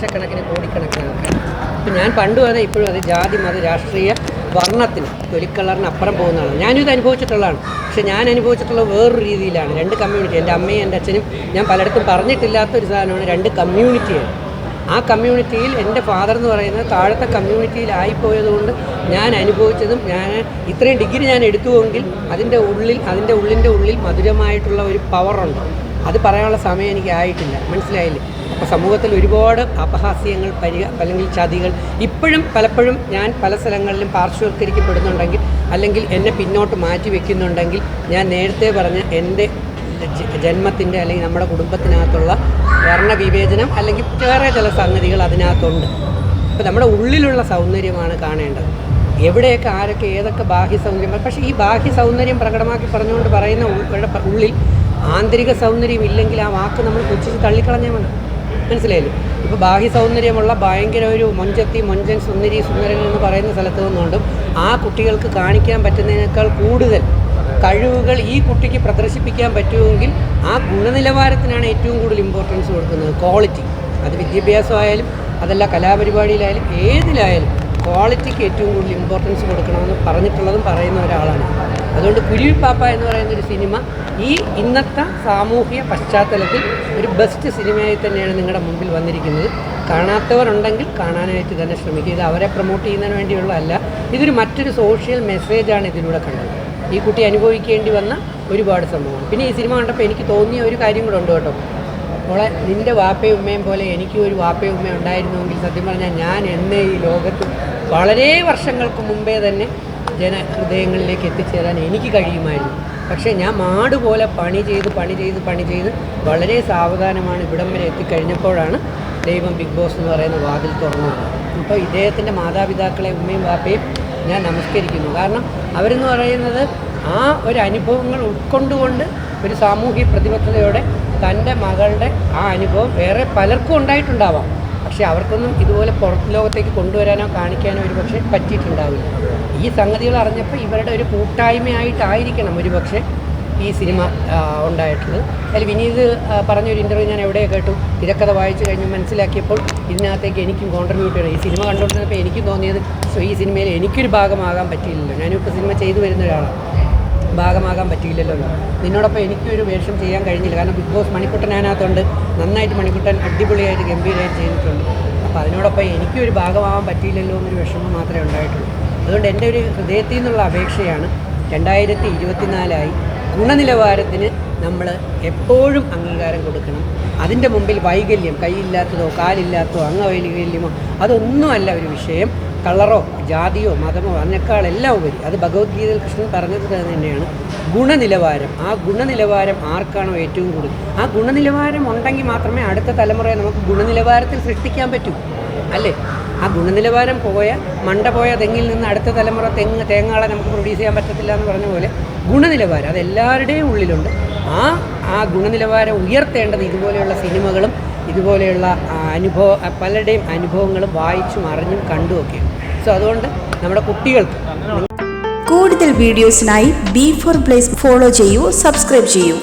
ലക്ഷക്കണക്കിന് കോടിക്കണക്കിന് ആൾക്കാർ ഞാൻ പണ്ടും അതെ ഇപ്പോഴും അത് ജാതി മത രാഷ്ട്രീയ വർണത്തിന് തൊലിക്കളറിന് അപ്പുറം പോകുന്നതാണ്. ഞാനിത് അനുഭവിച്ചിട്ടുള്ളതാണ്. പക്ഷേ ഞാൻ അനുഭവിച്ചിട്ടുള്ള വേറൊരു രീതിയിലാണ്. രണ്ട് കമ്മ്യൂണിറ്റി എന്റെ അമ്മയും എന്റെ അച്ഛനും ഞാൻ പലയിടത്തും പറഞ്ഞിട്ടില്ലാത്ത ഒരു സാധനമാണ് രണ്ട് കമ്മ്യൂണിറ്റിയാണ് ആ കമ്മ്യൂണിറ്റിയിൽ എന്റെ ഫാദർ എന്ന് പറയുന്നത് താഴത്തെ കമ്മ്യൂണിറ്റിയിലായിപ്പോയതുകൊണ്ട് ഞാൻ അനുഭവിച്ചതും ഞാൻ ഇത്രയും ഡിഗ്രി ഞാൻ എടുത്തുവെങ്കിൽ അതിന്റെ ഉള്ളിൽ അതിന്റെ ഉള്ളിന്റെ ഉള്ളിൽ മധുരമായിട്ടുള്ള ഒരു പവറുണ്ട് അത് പറയാനുള്ള സമയം എനിക്ക് ആയിട്ടില്ല മനസ്സിലായില്ലേ? അപ്പോൾ സമൂഹത്തിൽ ഒരുപാട് അപഹാസ്യങ്ങൾ പരി അല്ലെങ്കിൽ ചതികൾ ഇപ്പോഴും പലപ്പോഴും ഞാൻ പല സ്ഥലങ്ങളിലും പാർശ്വവൽക്കരിക്കപ്പെടുന്നുണ്ടെങ്കിൽ അല്ലെങ്കിൽ എന്നെ പിന്നോട്ട് മാറ്റി വെക്കുന്നുണ്ടെങ്കിൽ ഞാൻ നേരത്തെ പറഞ്ഞ എന്റെ ജന്മത്തിന്റെ അല്ലെങ്കിൽ നമ്മുടെ കുടുംബത്തിനകത്തുള്ള വർണവിവേചനം അല്ലെങ്കിൽ വേറെ ചില സംഗതികൾ അതിനകത്തുണ്ട്. അപ്പോൾ നമ്മുടെ ഉള്ളിലുള്ള സൗന്ദര്യമാണ് കാണേണ്ടത്. എവിടെയൊക്കെ ആരൊക്കെ ഏതൊക്കെ ബാഹ്യ സൗന്ദര്യം പക്ഷേ ഈ ബാഹ്യ സൗന്ദര്യം പ്രകടമാക്കി പറഞ്ഞുകൊണ്ട് പറയുന്ന ഉള്ളിൽ ആന്തരിക സൗന്ദര്യം ഇല്ലെങ്കിൽ ആ വാക്ക് നമ്മൾ പുച്ഛിച്ച് തള്ളിക്കളഞ്ഞാൽ മതി. മനസ്സിലായില്ലേ? ഇപ്പോൾ ബാഹ്യ സൗന്ദര്യമുള്ള ഭയങ്കര ഒരു മൊഞ്ചത്തി മൊഞ്ചൻ സുന്ദരി സുന്ദരൻ എന്ന് പറയുന്ന സ്ഥലത്ത് നിന്നുകൊണ്ടും ആ കുട്ടികൾക്ക് കാണിക്കാൻ പറ്റുന്നതിനേക്കാൾ കൂടുതൽ കഴിവുകൾ ഈ കുട്ടിക്ക് പ്രദർശിപ്പിക്കാൻ പറ്റുമെങ്കിൽ ആ ഗുണനിലവാരത്തിനാണ് ഏറ്റവും കൂടുതൽ ഇമ്പോർട്ടൻസ് കൊടുക്കുന്നത്. ക്വാളിറ്റി അത് വിദ്യാഭ്യാസമായാലും അതല്ല കലാപരിപാടിയിലായാലും ഏതിലായാലും ക്വാളിറ്റിക്ക് ഏറ്റവും കൂടുതൽ ഇമ്പോർട്ടൻസ് കൊടുക്കണമെന്ന് പറഞ്ഞിട്ടുള്ളതും പറയുന്ന ഒരാളാണ് അതുകൊണ്ട് കുരുവിപ്പാപ്പ എന്ന് പറയുന്ന ഒരു സിനിമ ഈ ഇന്നത്തെ സാമൂഹ്യ പശ്ചാത്തലത്തിൽ ഒരു ബെസ്റ്റ് സിനിമയായി തന്നെയാണ് നിങ്ങളുടെ മുമ്പിൽ വന്നിരിക്കുന്നത്. കാണാത്തവരുണ്ടെങ്കിൽ കാണാനായിട്ട് തന്നെ ശ്രമിക്കുക. ഇത് അവരെ പ്രൊമോട്ട് ചെയ്യുന്നതിന് വേണ്ടിയുള്ളതല്ല. ഇതൊരു മറ്റൊരു സോഷ്യൽ മെസ്സേജാണ് ഇതിലൂടെ കണ്ടത്. ഈ കുട്ടി അനുഭവിക്കേണ്ടി വന്ന ഒരുപാട് സംഭവം പിന്നെ ഈ സിനിമ കണ്ടപ്പോൾ എനിക്ക് തോന്നിയ ഒരു കാര്യം കൂടെ ഉണ്ട് കേട്ടോ. മോളെ നിന്റെ വാപ്പയും ഉമ്മയും പോലെ എനിക്കും ഒരു വാപ്പയും ഉമ്മയും ഉണ്ടായിരുന്നുവെങ്കിൽ സത്യം പറഞ്ഞാൽ ഞാൻ എന്നേ ഈ ലോകത്ത് വളരെ വർഷങ്ങൾക്ക് മുമ്പേ തന്നെ ജനഹൃദയങ്ങളിലേക്ക് എത്തിച്ചേരാൻ എനിക്ക് കഴിയുമായിരുന്നു. പക്ഷേ ഞാൻ മാട് പോലെ പണി ചെയ്ത് പണി ചെയ്ത് പണി ചെയ്ത് വളരെ സാവധാനമാണ് ഇവിടം വരെ എത്തിക്കഴിഞ്ഞപ്പോഴാണ് ദൈവം ബിഗ് ബോസ് എന്ന് പറയുന്ന വാതിൽ തുറന്നത്. അപ്പോൾ ഇദ്ദേഹത്തിന്റെ മാതാപിതാക്കളെ ഉമ്മയും വാപ്പയും ഞാൻ നമസ്കരിക്കുന്നു. കാരണം അവരെന്ന് പറയുന്നത് ആ ഒരു അനുഭവങ്ങൾ ഉൾക്കൊണ്ടുകൊണ്ട് ഒരു സാമൂഹ്യ പ്രതിബദ്ധതയോടെ തന്റെ മകളുടെ ആ അനുഭവം വേറെ പലർക്കും ഉണ്ടായിട്ടുണ്ടാവാം. പക്ഷേ അവർക്കൊന്നും ഇതുപോലെ പുറത്ത് ലോകത്തേക്ക് കൊണ്ടുവരാനോ കാണിക്കാനോ ഒരു പക്ഷേ പറ്റിയിട്ടുണ്ടാവില്ല. ഈ സംഗതികൾ അറിഞ്ഞപ്പോൾ ഇവരുടെ ഒരു കൂട്ടായ്മയായിട്ടായിരിക്കണം ഒരു പക്ഷേ ഈ സിനിമ ഉണ്ടായിട്ടുള്ളത്. അതിൽ വിനീത് പറഞ്ഞൊരു ഇന്റർവ്യൂ ഞാൻ എവിടെ കേട്ടു. തിരക്കഥ വായിച്ചു കഴിഞ്ഞ് മനസ്സിലാക്കിയപ്പോൾ ഇതിനകത്തേക്ക് എനിക്കും കോൺട്രിബ്യൂട്ട് ചെയ്യണം ഈ സിനിമ കണ്ടുകൊണ്ടിരുന്നപ്പോൾ എനിക്കും തോന്നിയത് സോ ഈ സിനിമയിൽ എനിക്കൊരു ഭാഗമാകാൻ പറ്റിയില്ലല്ലോ. ഞാനിപ്പോൾ സിനിമ ചെയ്തു വരുന്ന ഒരാളാണ് ഭാഗമാകാൻ പറ്റിയില്ലല്ലോ നിന്നോടൊപ്പം എനിക്കൊരു വേഷം ചെയ്യാൻ കഴിഞ്ഞില്ല. കാരണം ബിഗ് ബോസ് മണിക്കുട്ടൻ നന്നായിട്ട് മണിക്കുട്ടൻ അടിപൊളിയായിട്ട് ഗംഭീരമായിട്ട് ചെയ്തിട്ടുണ്ട്. അപ്പോൾ അതിനോടൊപ്പം എനിക്കൊരു ഭാഗമാകാൻ പറ്റിയില്ലല്ലോ എന്നൊരു വിഷമം മാത്രമേ ഉണ്ടായിട്ടുള്ളൂ. അതുകൊണ്ട് എന്റെ ഒരു ഹൃദയത്തിൽ നിന്നുള്ള അപേക്ഷയാണ് രണ്ടായിരത്തി ഇരുപത്തിനാലായി ഗുണനിലവാരത്തിന് നമ്മൾ എപ്പോഴും അംഗീകാരം കൊടുക്കണം. അതിന്റെ മുമ്പിൽ വൈകല്യം കൈയില്ലാത്തതോ കാലില്ലാത്തതോ അംഗവൈകല്യമോ അതൊന്നുമല്ല ഒരു വിഷയം. കളറോ ജാതിയോ മതമോ അതിനേക്കാളെല്ലാം ഉപരി. അത് ഭഗവത്ഗീതയിൽ കൃഷ്ണൻ പറഞ്ഞത് തന്നെയാണ്. ഗുണനിലവാരം. ആ ഗുണനിലവാരം ആർക്കാണോ ഏറ്റവും കൂടുതൽ? ആ ഗുണനിലവാരം ഉണ്ടെങ്കിൽ മാത്രമേ അടുത്ത തലമുറയെ നമുക്ക് ഗുണനിലവാരത്തിൽ സൃഷ്ടിക്കാൻ പറ്റൂ. അല്ലേ? ആ ഗുണനിലവാരം പോയ മണ്ട പോയ തെങ്ങിൽ നിന്ന് അടുത്ത തലമുറ തെങ്ങ് തേങ്ങാളെ നമുക്ക് പ്രൊഡ്യൂസ് ചെയ്യാൻ പറ്റത്തില്ല എന്ന് പറഞ്ഞ പോലെ ഗുണനിലവാരം അത് എല്ലാവരുടെയും ഉള്ളിലുണ്ട്. ആ ആ ഗുണനിലവാരം ഉയർത്തേണ്ടത് ഇതുപോലെയുള്ള സിനിമകളും ഇതുപോലെയുള്ള അനുഭവ പലരുടെയും അനുഭവങ്ങളും വായിച്ചും അറിഞ്ഞും കണ്ടുമൊക്കെയാണ്. സോ അതുകൊണ്ട് നമ്മുടെ കുട്ടികൾക്ക് കൂടുതൽ വീഡിയോസിനായി ബി ഫോർ പ്ലേസ് ഫോളോ ചെയ്യൂ സബ്സ്ക്രൈബ് ചെയ്യൂ.